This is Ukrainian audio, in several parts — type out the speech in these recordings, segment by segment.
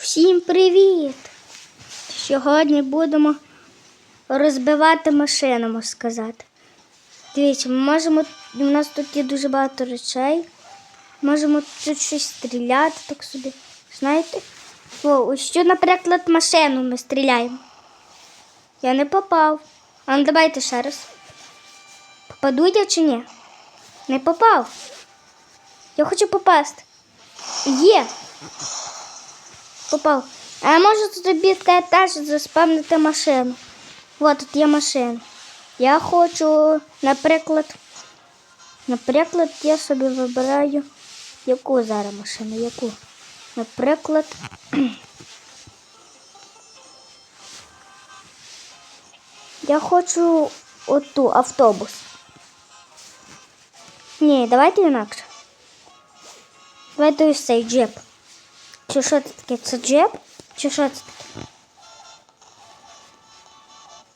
Всім привіт! Сьогодні будемо розбивати машину, можна сказати. Дивіться, ми можемо. У нас тут є дуже багато речей. Можемо тут щось стріляти, так собі. Знаєте? О, ось що, наприклад, машину ми стріляємо. Я не попав. А ну давайте ще раз. Попаду я чи ні? Не попав. Я хочу попасти. Є. Попав. А я можу тобі теж заспавнити машину. От тут є машина. Я хочу, наприклад, наприклад, я собі вибираю яку зараз машину, яку. Наприклад. Я хочу оту автобус. Ні, давайте інакше. Давайте ось цей джип. Чи що це таке? Це джеб? Чи що це таке?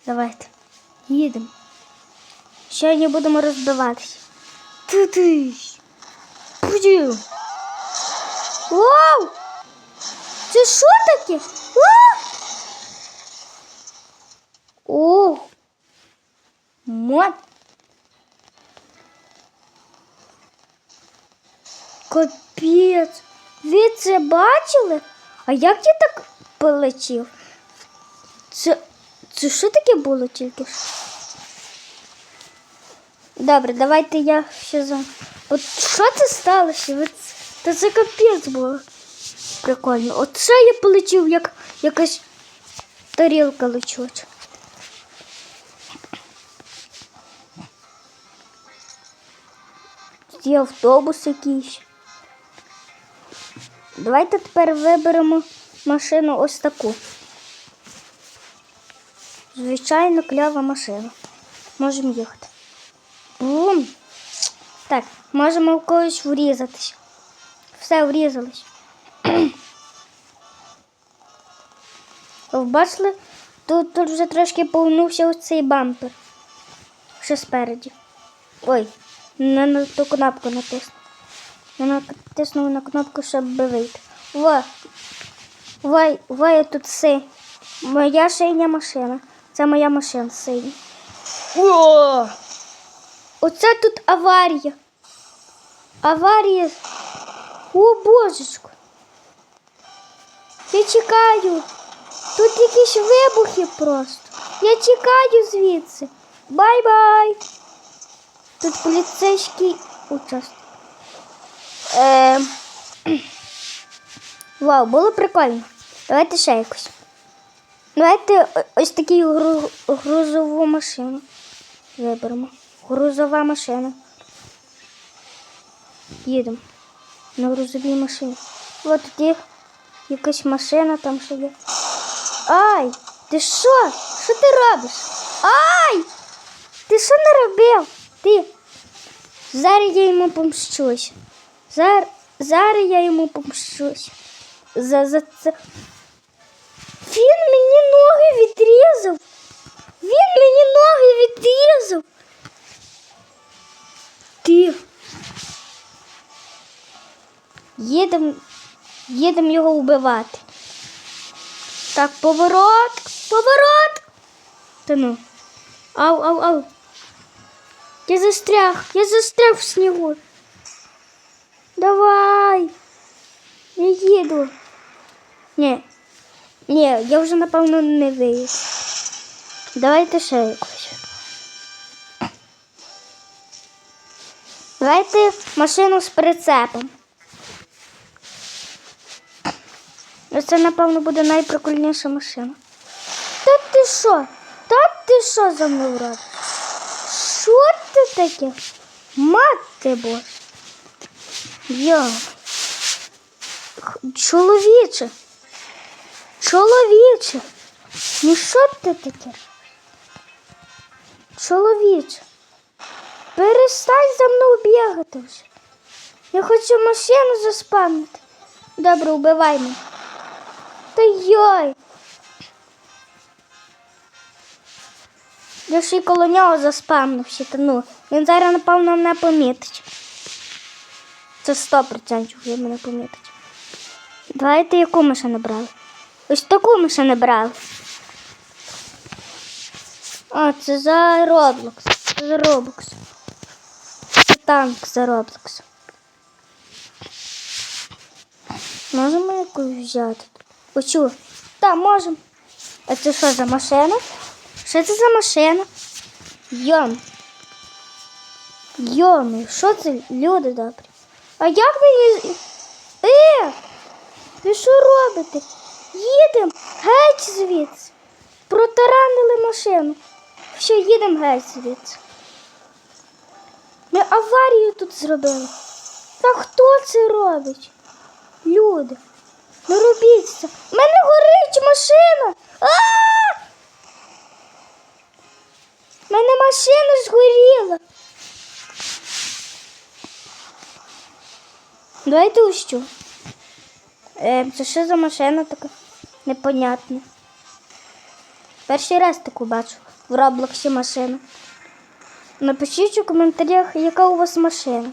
Давайте. Їдемо. Сьогодні будемо розбиватися. Ти-ти. Пудю. Вау! Це що таке? А! О! Мот. Капець. Ви це бачили? А як я так полетів? Це, це що таке було тільки? Добре, давайте я ще за. От що це сталося? Ви... Та це капець було. Прикольно. Оце я полетів, як якась тарілка лечуча. Тут Є автобус якийсь. Давайте тепер виберемо машину ось таку. Звичайно, клява машина. Можемо їхати. Бум! Так, можемо в когось врізатися. Все, врізались. Бачили, тут, тут вже трошки повнувся ось цей бампер. Ще спереді. Ой, не на ту кнопку натиснув. Я натиснув на кнопку, щоб вийти. Во. Во, во я тут си. Моя шийня машина. Це моя машина синя. О! Оце тут аварія. Аварія. О, божечко. Я чекаю. Тут якісь вибухи просто. Я тікаю звідси. Бай-бай. Тут поліцейський участок. Ем. Вау, було прикольно. Давайте ще якось. Давайте ось таку гру- грузову машину виберемо. Грузова машина. Їдемо на грузовій машині. Ось тут є якась машина там ще є. Ай! Ти що? Що ти робиш? Ай! Ти що наробив? Ти? Зараз я йому помщусь. Зар... Зараз я йому помщусь. За, за це. Він мені ноги відрізав. Він мені ноги відрізав. Ти. Їдемо їдем його вбивати. Так, поворот, поворот. Та ну. Ау, ау, ау. Я застряг, я застряг в снігу. Давай. Я їду. Ні. Ні, я вже напевно не виїду. Давайте ще якось. Давайте машину з прицепом. Це, напевно, буде найприкольніша машина. Та ти що? Та ти що за мною робиш? Що ти таке? Мати бо. Я. Чоловіче. Чоловіче. Ну що ти таке? Чоловіче. Перестань за мною бігати вже. Я хочу машину заспамити. Добре, вбивай мене. Та йой. Я ще й коло нього заспамнився, та ну. Він зараз, напевно, мене помітить. Це 100% він мене помітить. Давайте яку ми ще не брали? Ось таку ми ще не брали. А, це за Roblox. Це за Roblox. Це танк за Roblox. Можемо якусь взяти? Оцю. Так, можемо. А це що за машина? Що це за машина? Йом. Йоми, що це люди добрі? А як ви. Е! Ви що робите? Їдемо геть звідси. Протаранили машину. Що їдемо геть звідси. Ми аварію тут зробили. Та хто це робить? Люди. Не робіть це. У мене горить машина. У мене машина згоріла. Давайте що. Е, це що за машина така? Непонятна. Перший раз таку бачу в Роблоксі машину. Напишіть у коментарях, яка у вас машина.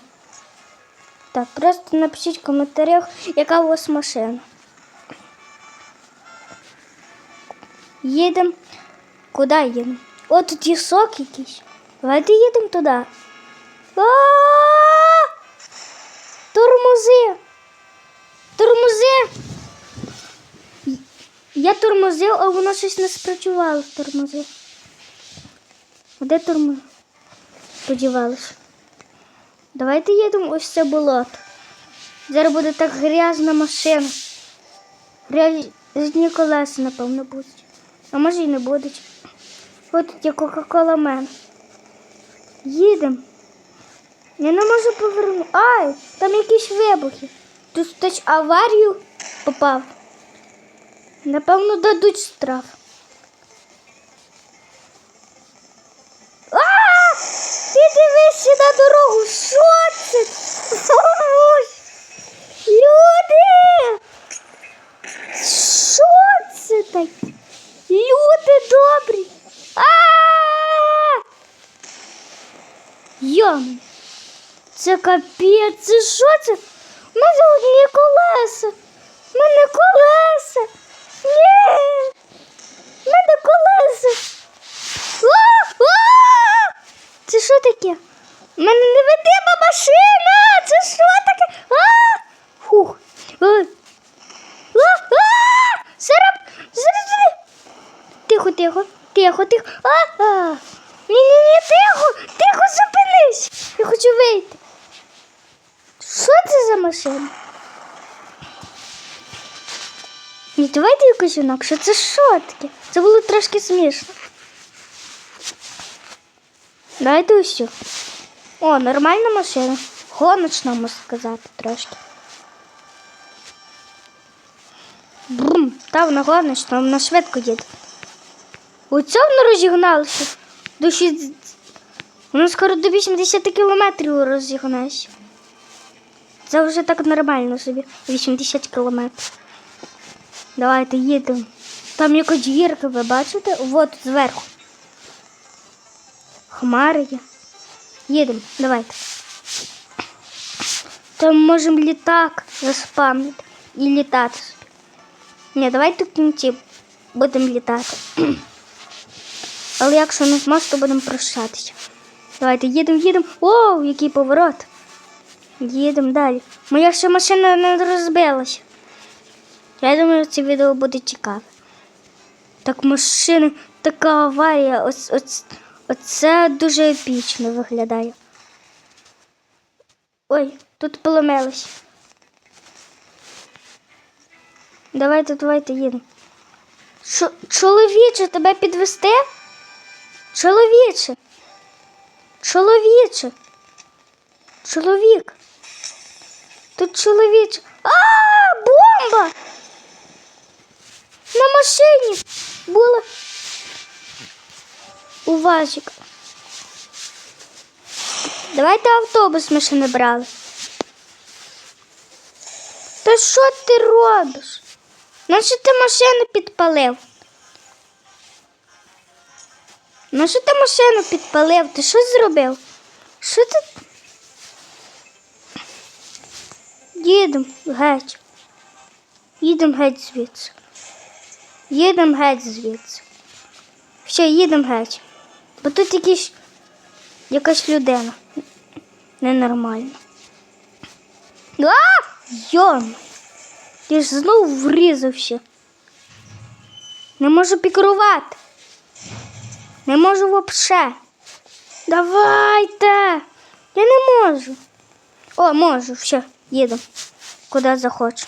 Так, просто напишіть в коментарях, яка у вас машина. Їдемо. Куди їдемо? О, тут є сок якийсь. Давайте їдемо туди. А! Тормози! Тормози! Я тормозив, а воно щось не спрацювало тормози. Де тормоз? Подівалося. Давайте їдемо ось це болото. Зараз буде так грязна машина. Грязні колеса, напевно, будуть. А може і не будуть. От є Кока-Кола Мен. Їдемо. Я не можу повернути. Ай, там якісь вибухи. Тут хтось аварію попав. Напевно, дадуть штраф. А! Ти дивишся на дорогу. Що це? Люди! Що це таке? Люди добрі. А! Йоми. Це капець, це що це? У мене одні колеса. У мене колеса. Ні. У мене колеса. А! А! Це що таке? У мене невидима машина. Це що таке? А! Фух. А! А! А! Зараз, зараз, зараз. Тихо, тихо, тихо, тихо. А! А! Ні, ні, ні, тихо, тихо, зупинись. Я хочу вийти. Що машина? Ні, давайте якось інакше. Це що таке? Це було трошки смішно. Давайте усю. О, нормальна машина. Гоночна, можна сказати, трошки. Брум, та вона гоночна, вона швидко їде. Оце вона розігналася. До 60... Вона скоро до 80 кілометрів розігналася. Це вже так нормально собі. 80 кілометрів. Давайте їдемо. Там якась гірка, ви бачите? Вот зверху. Хмари є. Їдемо, давайте. Там можемо літак заспамнити і літати собі. Ні, давайте в кінці будемо літати. Але якщо не зможеш, то будемо прощатися. Давайте їдемо, їдемо. Оу, який поворот. Їдемо далі. Моя ще машина не розбилася. Я думаю, це відео буде цікаве. Так машини, така аварія. Ось, ось, оце дуже епічно виглядає. Ой, тут поломилось. Давайте, давайте їдемо. Шо- Чоловіче, тебе підвести? Чоловіче. Чоловіче. Чоловік. Тут чоловіче. А, бомба! На машині була. Уважик. Давайте автобус ми ще не брали. Та що ти робиш? Нащо ти машину підпалив? Нащо ти машину підпалив? Ти що зробив? Що ти? Їдемо геть. Їдемо геть звідси. Їдемо геть звідси. Все, їдемо геть. Бо тут якісь, якась людина. Ненормальна. А! Йом! Я ж знову врізався. Не можу пікрувати. Не можу вообще. Давайте. Я не можу. О, можу, все, їду. Куди захочу.